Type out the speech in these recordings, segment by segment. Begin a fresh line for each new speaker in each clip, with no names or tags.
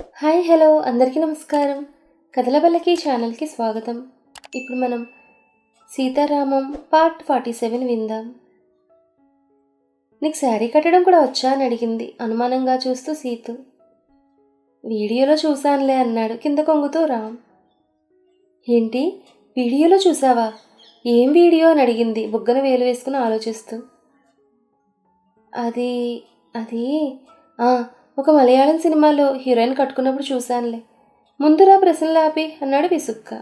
Hi hello. అందరికీ నమస్కారం. కథలబల్లకి ఛానల్కి స్వాగతం. ఇప్పుడు మనం సీతారామం పార్ట్ ఫార్టీ సెవెన్ విందాం. నీకు శారీ కట్టడం కూడా వచ్చా అని అడిగింది. అనుమానంగా చూస్తూ సీతు. వీడియోలో చూశానులే అన్నాడు కింద కొంగుతూ రామ్. ఏంటి? వీడియోలో చూసావా ఏం వీడియో అని అడిగింది బుగ్గన వేలు వేసుకుని ఆలోచిస్తూ. అది అది ఒక మలయాళం సినిమాలో హీరోయిన్ కట్టుకున్నప్పుడు చూశానులే. ముందురా ప్రశ్నలు ఆపి అన్నాడు విసుక్క.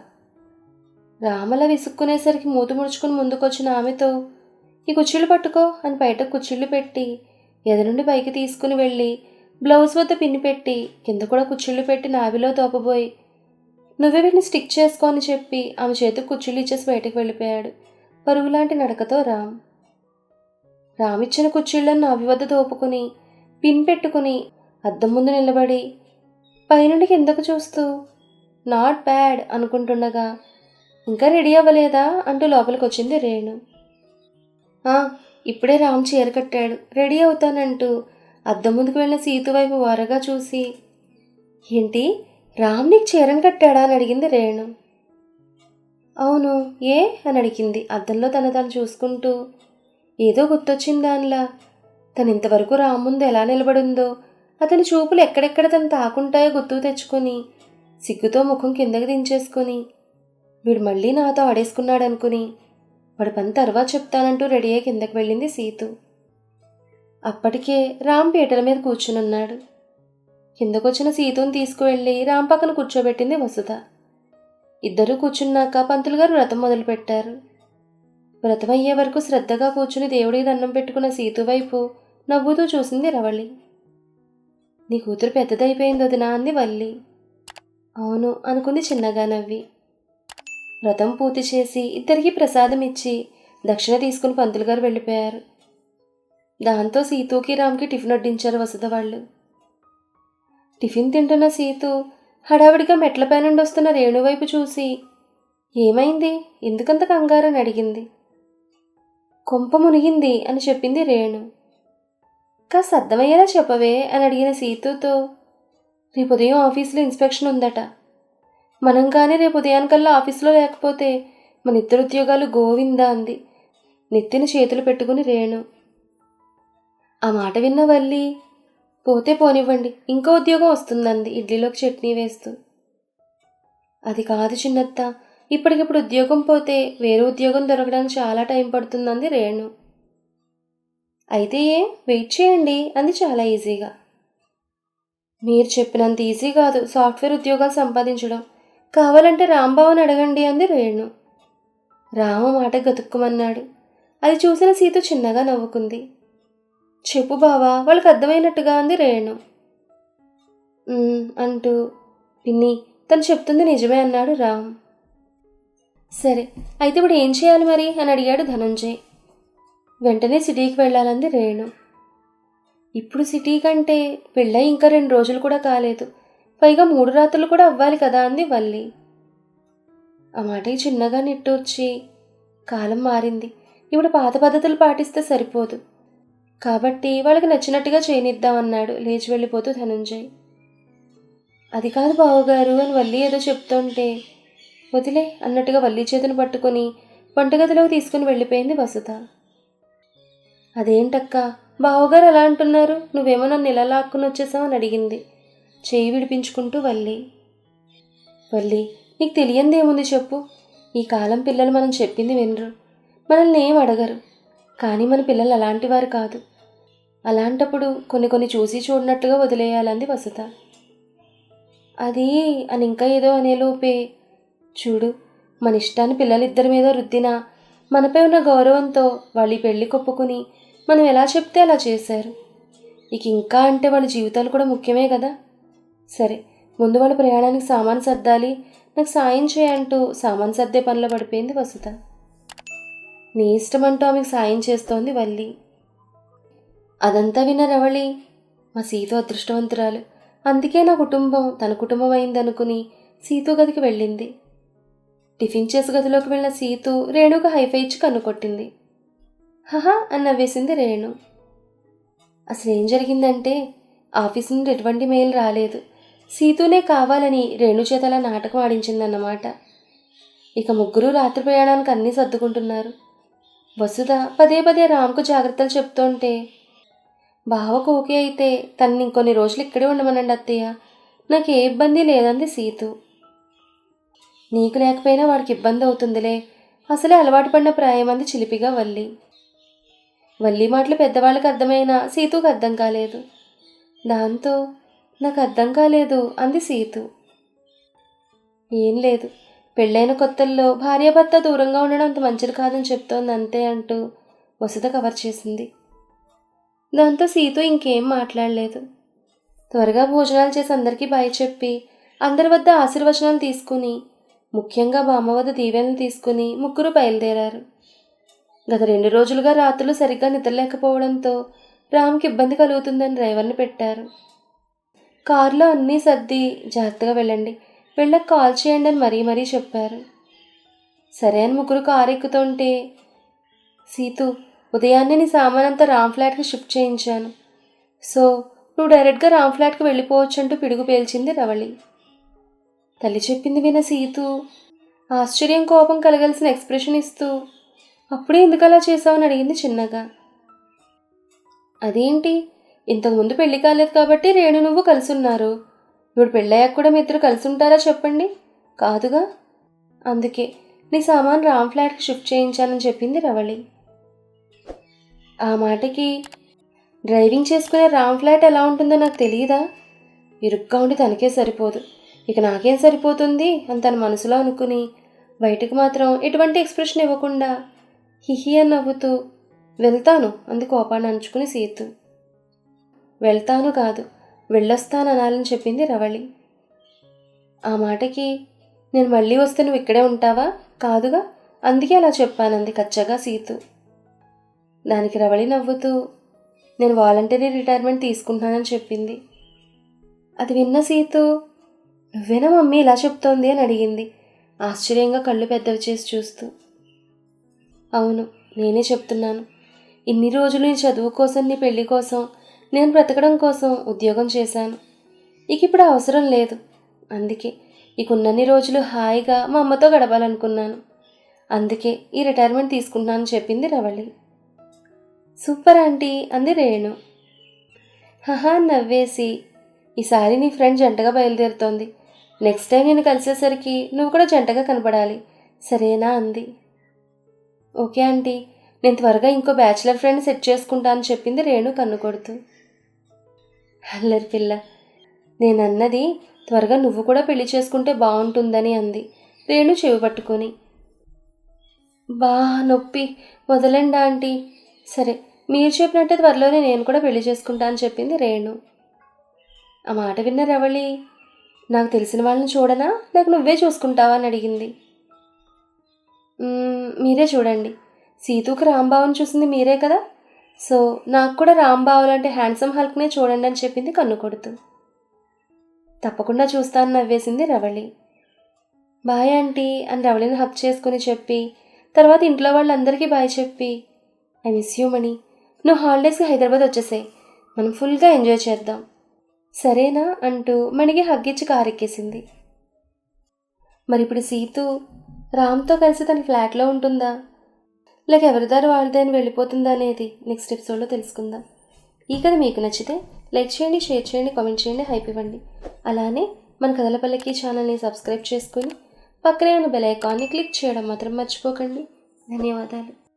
రామల విసుక్కునేసరికి మూత ముడుచుకుని ముందుకొచ్చిన ఆమెతో ఈ కుర్చీలు పట్టుకో అని బయట కుర్చీళ్ళు పెట్టి ఎదురుండి పైకి తీసుకుని వెళ్ళి బ్లౌజ్ వద్ద పిన్ని పెట్టి కింద కూడా కుర్చీళ్ళు పెట్టి నావిలో తోపబోయి నువ్వే వీటిని స్టిక్ చేసుకోని చెప్పి ఆమె చేతికి కుర్చీలు ఇచ్చేసి బయటకు వెళ్ళిపోయాడు పరుగులాంటి నడకతో రామ్. రామిచ్చిన కుర్చీళ్ళను నావి వద్ద తోపుకుని పిన్ పెట్టుకుని అద్దం ముందు నిలబడి పైనుండి కిందకు చూస్తూ నాట్ బ్యాడ్ అనుకుంటుండగా ఇంకా రెడీ అవ్వలేదా? అంటూ లోపలికి వచ్చింది రేణు ఇప్పుడే రామ్ చీర కట్టాడు రెడీ అవుతానంటూ అద్దం ముందుకు వెళ్ళిన సీతు వైపు వారగా చూసి ఏంటి రామ్ నీకు చీరను కట్టాడా? అని అడిగింది రేణు. అవును ఏ? అని అడిగింది. అద్దంలో తన తను చూసుకుంటూ ఏదో గుర్తొచ్చింది దానిలా తను ఇంతవరకు రామ్ ముందు ఎలా నిలబడిందో అతని చూపులు ఎక్కడెక్కడ తను తాకుంటాయో గుర్తు తెచ్చుకొని సిగ్గుతో ముఖం కిందకి దించేసుకొని వీడు మళ్ళీ నాతో ఆడేసుకున్నాడు అనుకుని వాడి పని తర్వాత చెప్తానంటూ రెడీ అయ్యి కిందకి వెళ్ళింది సీతు. అప్పటికే రామ్ పీటల మీద కూర్చునున్నాడు. కిందకొచ్చిన సీతుని తీసుకువెళ్ళి రామ్ పక్కన కూర్చోబెట్టింది వసుధ. ఇద్దరూ కూర్చున్నాక పంతులు గారు వ్రతం మొదలుపెట్టారు వ్రతం అయ్యే వరకు శ్రద్ధగా కూర్చుని దేవుడికి దండం పెట్టుకున్న సీతు వైపు నవ్వుతూ చూసింది రవళి. నీ కూతురు పెద్దదైపోయింది వదినా అంది వల్లి. అవును అనుకుంది చిన్నగా నవ్వి. వ్రతం పూర్తి చేసి ఇద్దరికి ప్రసాదం ఇచ్చి దక్షిణ తీసుకుని పంతులు గారు వెళ్ళిపోయారు. దాంతో సీతూకి రామ్కి టిఫిన్ వడ్డించారు వసత వాళ్ళు. టిఫిన్ తింటున్న సీతు హడావిడిగా మెట్లపై నుండి వస్తున్న రేణు వైపు చూసి ఏమైంది? ఎందుకంత కంగారని అడిగింది? కొంప మునిగింది అని చెప్పింది రేణు. కాస్త అర్థమయ్యేలా చెప్పవే అని అడిగిన సీతుతో రేపు ఉదయం ఆఫీసులో ఇన్స్పెక్షన్ ఉందట. మనం కానీ రేపు ఉదయానికల్లా ఆఫీసులో లేకపోతే మన ఇద్దరు ఉద్యోగాలు గోవిందా అంది. నెత్తిన చేతులు పెట్టుకుని రేణు ఆ మాట విన్న వల్లి పోతే పోనివ్వండి ఇంకో ఉద్యోగం వస్తుందంది ఇడ్లీలోకి చట్నీ వేస్తూ. అది కాదు చిన్నత్త ఇప్పటికిప్పుడు ఉద్యోగం పోతే వేరే ఉద్యోగం దొరకడానికి చాలా టైం పడుతుందంది రేణు. అయితే ఏ వెయిట్ చేయండి అంది చాలా ఈజీగా. మీరు చెప్పినంత ఈజీ కాదు సాఫ్ట్వేర్ ఉద్యోగాలు సంపాదించడం. కావాలంటే రాంబాబుని అడగండి అంది రేణు. రామ మాట గతుక్కుమన్నాడు. అది చూసిన సీత చిన్నగా నవ్వుకుంది. చెప్పు బావా వాళ్ళకి అర్థమైనట్టుగా అంది రేణు. అంటూ పిన్ని తను చెప్తుంది నిజమే అన్నాడు రామ్. సరే అయితే ఇప్పుడు ఏం చేయాలి మరి? అని అడిగాడు ధనంజయ్. వెంటనే సిటీకి వెళ్ళాలంది రేణు. ఇప్పుడు సిటీ కంటే పెళ్ళై ఇంకా రెండు రోజులు కూడా కాలేదు. పైగా మూడు రాత్రులు కూడా అవ్వాలి కదా అంది వల్లి. ఆ మాట చిన్నగా నిట్టూర్చి కాలం మారింది. ఇప్పుడు పాత పద్ధతులు పాటిస్తే సరిపోదు. కాబట్టి వాళ్ళకి నచ్చినట్టుగా చేయనిద్దామన్నాడు లేచి వెళ్ళిపోతూ ధనుంజయ్. అది కాదు బావగారు అని వల్లి ఏదో చెప్తుంటే వదిలే అన్నట్టుగా వల్లి చేతిని పట్టుకొని వంటగదిలోకి తీసుకుని వెళ్ళిపోయింది వసుధ. అదేంటక్క? బావగారు అలా అంటున్నారు. నువ్వేమో నన్ను ఇలా లాక్కుని వచ్చేసావని అడిగింది. చేయి విడిపించుకుంటూ వల్లి. వల్లి నీకు తెలియంది ఏముంది చెప్పు. ఈ కాలం పిల్లలు మనం చెప్పింది వినరు. మనల్ని ఏం అడగరు. కానీ మన పిల్లలు అలాంటి వారు కాదు. అలాంటప్పుడు కొన్ని కొన్ని చూసి చూడనట్టుగా వదిలేయాలంది వసత. అది అని ఇంకా ఏదో అనేలోపే చూడు మన ఇష్టాన్ని పిల్లలిద్దరి మీద రుద్దినా మనపై ఉన్న గౌరవంతో వాళ్ళు పెళ్ళి పెళ్ళి కొప్పుకుని మనం ఎలా చెప్తే అలా చేశారు. ఇక ఇంకా అంటే వాళ్ళ జీవితాలు కూడా ముఖ్యమే కదా. సరే ముందు వాళ్ళ ప్రయాణానికి సామాన్ సర్దాలి నాకు సాయం చేయంటూ సామాన్ సర్దే పనిలో పడిపోయింది వసుత నీ ఇష్టం అంటూ ఆమెకు సాయం చేస్తోంది వల్లి. అదంతా విన్న రవళి మా సీత అదృష్టవంతురాలు. అందుకే నా కుటుంబం తన కుటుంబం అయిందనుకుని సీతు గదికి వెళ్ళింది. టిఫిన్ చేసి గదిలోకి వెళ్ళిన సీతు రేణుకు హైఫై ఇచ్చి కన్నుకొట్టింది హహా అని నవ్వేసింది రేణు. అసలు ఏం జరిగిందంటే ఆఫీస్ నుండి ఎటువంటి మెయిల్ రాలేదు. సీతూనే కావాలని రేణు చేతల నాటకం ఆడించిందన్నమాట. ఇక ముగ్గురు రాత్రి ప్రయాణానికి అన్నీ సర్దుకుంటున్నారు. వసుధ పదే పదే రామ్కు జాగ్రత్తలు చెప్తుంటే బావకు ఓకే అయితే తనని ఇంకొన్ని రోజులు ఇక్కడే ఉండమనండి అత్తయ్య. నాకు ఏ ఇబ్బంది లేదంది సీతు. నీకు లేకపోయినా వాడికి ఇబ్బంది అవుతుందిలే. అసలే అలవాటు పడిన ప్రాయమంది చిలిపిగా వల్లి. వల్లి మాటలు పెద్దవాళ్ళకి అర్థమైనా సీతుకు అర్థం కాలేదు. దాంతో నాకు అర్థం కాలేదు అంది సీతు. ఏం లేదు పెళ్ళైన కొత్తల్లో భార్యాభర్త దూరంగా ఉండడం అంత మంచిది కాదని చెప్తోంది అంతే అంటూ వసుధ కవర్ చేసింది. దాంతో సీతు ఇంకేం మాట్లాడలేదు. త్వరగా భోజనాలు చేసి అందరికీ బాయ్ చెప్పి అందరి వద్ద ఆశీర్వచనాలు తీసుకుని ముఖ్యంగా బామ్మ వద్ద దీవెనలు తీసుకుని ముగ్గురు బయలుదేరారు. గత రెండు రోజులుగా రాత్రులు సరిగ్గా నిద్రలేకపోవడంతో రామ్కి ఇబ్బంది కలుగుతుందని డ్రైవర్ని పెట్టారు. కారులో అన్నీ సర్ది జాగ్రత్తగా వెళ్ళండి వెళ్ళక కాల్ చేయండి అని మరీ మరీ చెప్పారు. సరే అని ముగ్గురు కారు ఎక్కుతుంటే సీతు ఉదయాన్నే నీ సామానంతా రామ్ ఫ్లాట్కి షిఫ్ట్ చేయించాను. సో నువ్వు డైరెక్ట్గా రామ్ ఫ్లాట్కి వెళ్ళిపోవచ్చు అంటూ పిడుగు పేల్చింది రవళి. తల్లి చెప్పింది విన సీతు ఆశ్చర్యం కోపం కలగాల్సిన ఎక్స్ప్రెషన్ ఇస్తూ అప్పుడే ఎందుకు అలా చేసావని అడిగింది చిన్నగా. అదేంటి? ఇంతకుముందు పెళ్ళి కాలేదు కాబట్టి రేణు నువ్వు కలిసి ఉన్నారు ఇప్పుడు పెళ్ళయ్యాక కూడా మీ ఇద్దరు కలిసి ఉంటారా చెప్పండి? కాదుగా? అందుకే నీ సామాన్ రామ్ ఫ్లాట్కి షిఫ్ట్ చేయించాలని చెప్పింది రవళి. ఆ మాటకి డ్రైవింగ్ చేసుకునే రామ్ ఫ్లాట్ ఎలా ఉంటుందో నాకు తెలియదా? ఇరుగ్గా ఉండి తనకే సరిపోదు. ఇక నాకేం సరిపోతుంది? అని తన మనసులో అనుకుని బయటకు మాత్రం ఎటువంటి ఎక్స్ప్రెషన్ ఇవ్వకుండా హిహి అని నవ్వుతూ వెళ్తాను. అంది కోపాన్ని అంచుకుని సీతు. వెళ్తాను కాదు వెళ్ళొస్తాను అనాలని చెప్పింది రవళి. ఆ మాటకి నేను మళ్ళీ వస్తే నువ్వు ఇక్కడే ఉంటావా? కాదుగా. అందుకే అలా చెప్పానంది కచ్చగా సీతు. దానికి రవళి నవ్వుతూ నేను వాలంటరీ రిటైర్మెంట్ తీసుకుంటున్నానని చెప్పింది. అది విన్న సీతు నువ్వేనా మమ్మీ ఇలా చెప్తోంది? అని అడిగింది. ఆశ్చర్యంగా కళ్ళు పెద్దవి చేసి చూస్తూ. అవును నేనే చెప్తున్నాను. ఇన్ని రోజులు నీ చదువు కోసం నీ పెళ్ళి కోసం నేను బ్రతకడం కోసం ఉద్యోగం చేశాను. ఇక ఇప్పుడు అవసరం లేదు. అందుకే ఇకున్నన్ని రోజులు హాయిగా మా అమ్మతో గడపాలనుకున్నాను. అందుకే ఈ రిటైర్మెంట్ తీసుకుంటున్నాను చెప్పింది రవళి. సూపర్ ఆంటీ అంది రేణు. హహా నవ్వేసి. ఈసారి నీ ఫ్రెండ్ జంటగా బయలుదేరుతోంది. నెక్స్ట్ టైం నేను కలిసేసరికి నువ్వు కూడా జంటగా కనపడాలి. సరేనా అంది. Okay aunty. నేను త్వరగా ఇంకో బ్యాచిలర్ ఫ్రెండ్ సెట్ చేసుకుంటా అని చెప్పింది రేణు కన్ను కొడుతూ అల్లరి పిల్ల. నేను అన్నది త్వరగా నువ్వు కూడా పెళ్ళి చేసుకుంటే బాగుంటుందని అంది. రేణు చెవి పట్టుకొని. బా నొప్పి. వదలండి ఆంటీ. సరే మీరు చెప్పినట్టే త్వరలోనే నేను కూడా పెళ్ళి చేసుకుంటా అని చెప్పింది రేణు. ఆ మాట విన్న రవళి నాకు తెలిసిన వాళ్ళని చూడనా? లేక నువ్వే చూసుకుంటావా? అని అడిగింది. మీరే చూడండి. సీతూకి రాంబావని చూసింది మీరే కదా? సో నాకు కూడా రాంబావు లాంటి హ్యాండ్సమ్ హల్క్నే చూడండి అని చెప్పింది కన్ను కొడుతూ. తప్పకుండా చూస్తాను నవ్వేసింది రవళి. బాయ్ ఆంటీ అని రవళిని హక్ చేసుకుని చెప్పి తర్వాత ఇంట్లో వాళ్ళందరికీ బాయ్ చెప్పి ఐ మిస్ యూ మణి. నువ్వు హాలిడేస్కి హైదరాబాద్ వచ్చేసాయి. మనం ఫుల్గా ఎంజాయ్ చేద్దాం. సరేనా అంటూ మణికి హగ్గిచ్చి కారెక్కేసింది. మరి ఇప్పుడు సీతు రామ్తో కలిసి తన ఫ్లాట్లో ఉంటుందా? లేక ఎవరిదారు వాళ్ళదే అని వెళ్ళిపోతుందా అనేది నెక్స్ట్ ఎపిసోడ్లో తెలుసుకుందాం. ఈ కథ మీకు నచ్చితే లైక్ చేయండి షేర్ చేయండి కామెంట్ చేయండి హైప్ ఇవ్వండి. అలానే మన కథలపల్లకి ఛానల్ని సబ్స్క్రైబ్ చేసుకుని పక్కనే ఉన్న బెల్ ఐకాన్ని క్లిక్ చేయడం మాత్రం మర్చిపోకండి. ధన్యవాదాలు.